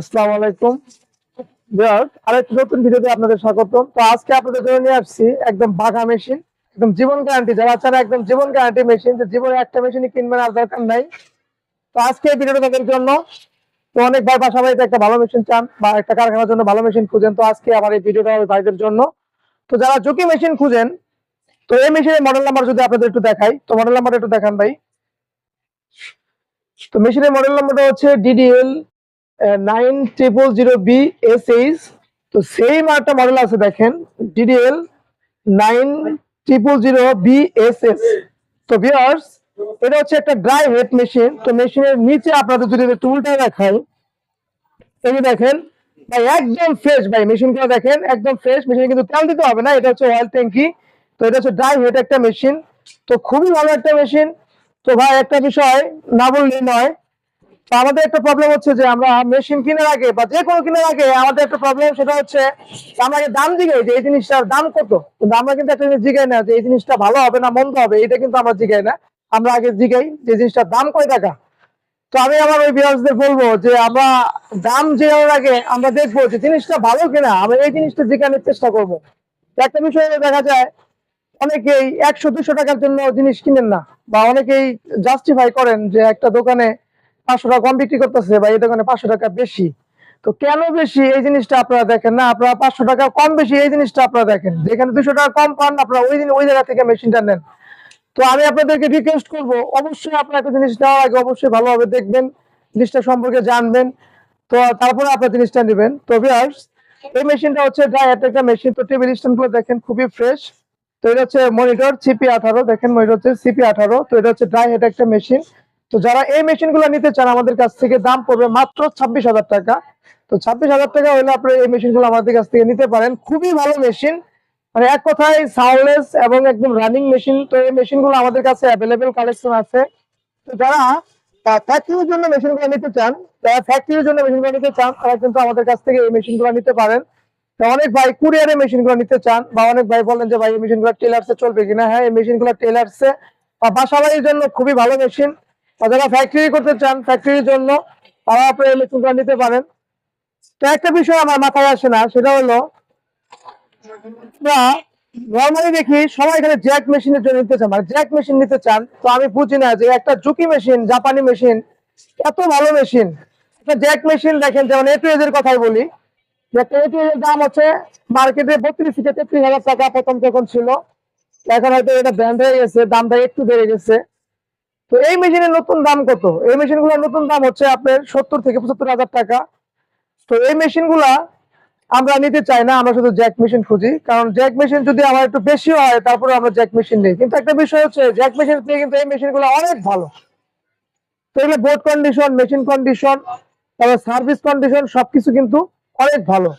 আসসালামু আলাইকুম নতুন আপনাদের আজকে আপনাদের নিয়ে আসছি একদম বাঘা মেশিন, একদম জীবন যারা একদম মেশিন জীবনে একটা কিনবেন আর আজকে এই ভাই একটা ভালো মেশিন চান বা একটা কারখানার জন্য ভালো মেশিন খুঁজেন, তো আজকে আমার এই ভিডিওটা ভাইদের জন্য। তো যারা ঝুঁকি মেশিন খুঁজেন, তো এই মেশিনের মডেল নাম্বার যদি আপনাদের একটু দেখাই, তো মডেল নাম্বারটা একটু দেখান ভাই। তো মেশিনের মডেল নাম্বারটা হচ্ছে DDL nine triple zero B S H তো সেম একটা মডেল আছে দেখেন DDL nine triple zero B S S তো ভিউয়ার্স এটা হচ্ছে একটা ড্রাই হেড মেশিন তো মেশিনের নিচে আপনাদের যদি উল্টায় দেখাই, এই দেখেন, ভাই একদম ফ্রেশ ভাই মেশিনগুলো দেখেন, একদম ফ্রেশ মেশিনে কিন্তু তেল দিতে হবে না, এটা হচ্ছে অয়েল ট্যাঙ্কি তো এটা হচ্ছে ড্রাই হেড একটা মেশিন তো খুবই ভালো একটা মেশিন তো ভাই একটা বিষয়, না বললেই নয় তো আমাদের একটা প্রবলেম হচ্ছে যে আমরা মেশিন কেনার আগে বা যে কোনো কেনার আগে আমাদের একটা প্রবলেম সেটা হচ্ছে আমরা দাম জিগাই যে এই জিনিসটার দাম কত। কিন্তু আমরা কিন্তু একটা জিনিস জিগাই না যে এই জিনিসটা ভালো হবে না মন্দ হবে, এটা কিন্তু আমরা জিগাই না। আমরা আগে জিগাই যে জিনিসটার দাম কয় টাকা। তো আমি আমার ওই বিয়ার্সদের বলব যে আমরা দাম জিগানোর আগে আমরা দেখব যে জিনিসটা ভালো কিনা, আমরা এই জিনিসটা জিগানোর চেষ্টা করব। একটা বিষয় দেখা যায়, অনেকেই একশো, দুশো টাকার জন্য জিনিস কিনেন না বা অনেকেই জাস্টিফাই করেন যে একটা দোকানে পাঁচশো টাকা কম বিক্রি করতেছে বা এই দোকানে পাঁচশো টাকা বেশি। তো কেন বেশি? এই জিনিসটা আপনারা দেখেন না, আপনারা পাঁচশো টাকা কম বেশি, এই জিনিসটা আপনারা দেখেন। যেখানে দুশো টাকা কম পান, আপনারা ওই দিন ওই জায়গা থেকে মেশিনটা নেন। তো আমি আপনাদেরকে রিকোয়েস্ট করব, অবশ্যই আপনার একটা জিনিস নেওয়ার আগে অবশ্যই ভালোভাবে দেখবেন, জিনিসটা সম্পর্কে জানবেন। তো তারপরে আপনার জিনিসটা নেবেন। তো ভিউয়ার্স এই মেশিনটা হচ্ছে ড্রাই একটা মেশিন। তো টেবিল স্ট্যান্ডগুলো দেখেন, খুবই ফ্রেশ তো এটা হচ্ছে মনিটর সিপি আঠারো। দেখেন মনিটর হচ্ছে সিপি আঠারো। তো এটা হচ্ছে ড্রাই হেড একটা মেশিন। তো যারা এই মেশিনগুলো নিতে চান আমাদের কাছ থেকে দাম পড়বে মাত্র ছাব্বিশ হাজার টাকা। তো ছাব্বিশ হাজার টাকা হলে আপনি এই মেশিনগুলো আমাদের কাছ থেকে নিতে পারেন। খুবই ভালো মেশিন। মানে এক কথায় সাউন্ডলেস এবং একদম রানিং মেশিন তো এই মেশিনগুলো আমাদের কাছে অ্যাভেলেবেল কালেকশন আছে। তো যারা ফ্যাক্টরির জন্য মেশিনগুলো নিতে চান, যারা ফ্যাক্টরির জন্য মেশিনগুলো নিতে চান, তারা কিন্তু আমাদের কাছ থেকে এই মেশিনগুলো নিতে পারেন। অনেক ভাই কুরিয়ারে মেশিনগুলো নিতে চান বা অনেক ভাই বলেন যে, ভাই, এই মেশিনগুলো টেলার্সে চলবে কিনা? হ্যাঁ এই মেশিনগুলো টেলার্সে বা বাসা বাড়ির জন্য খুবই ভালো মেশিন। যারা ফ্যাক্টরি করতে চান ফ্যাক্টরির জন্য নিতে পারেন। তো একটা বিষয় আমার মাথায় আসে না, সেটা হলো নর্মালি দেখি সবাই এখানে জ্যাক মেশিনের জন্য নিতে চান। মানে জ্যাক মেশিন নিতে চান, তো আমি বুঝি না যে একটা জুকি মেশিন জাপানি মেশিন এত ভালো মেশিন একটা জ্যাক মেশিন দেখেন, যেমন এটু এর কথাই বলি। একটা দাম হচ্ছে মার্কেটে বত্রিশ থেকে তেত্রিশ হাজার টাকা প্রথম যখন ছিল এখন হয়তো এটা ব্র্যান্ড হয়ে গেছে, দামটা একটু বেড়ে গেছে। তো এই মেশিনের নতুন দাম কত? এই মেশিনগুলোর নতুন দাম হচ্ছে আপনার সত্তর থেকে পঁচাত্তর হাজার টাকা। তো এই মেশিনগুলা আমরা নিতে চাই না, আমরা শুধু জ্যাক মেশিন খুঁজি। কারণ জ্যাক মেশিন যদি আমার একটু বেশি হয়, তারপরে আমরা জ্যাক মেশিন নেই। কিন্তু একটা বিষয় হচ্ছে, জ্যাক মেশিন থেকে কিন্তু এই মেশিনগুলো অনেক ভালো। তো এগুলো বোর্ড কন্ডিশন মেশিন কন্ডিশন তারপর সার্ভিস কন্ডিশন সবকিছু কিন্তু অনেক ভালো।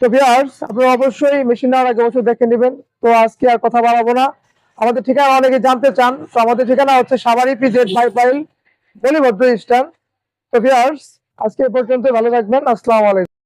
তো ভিউয়ার্স আপনারা অবশ্যই মেশিন নেওয়ার আগে অবশ্যই দেখে নেবেন। তো আজকে আর কথা বাড়াবো না। আমাদের ঠিকানা অনেকে জানতে চান, তো আমাদের ঠিকানা হচ্ছে সাবারি পিজেড বাই বলিবদ্ধ ইস্টার্ন তো ভিউয়ার্স আজকে এ পর্যন্ত ভালো থাকবেন, আসসালামু আলাইকুম।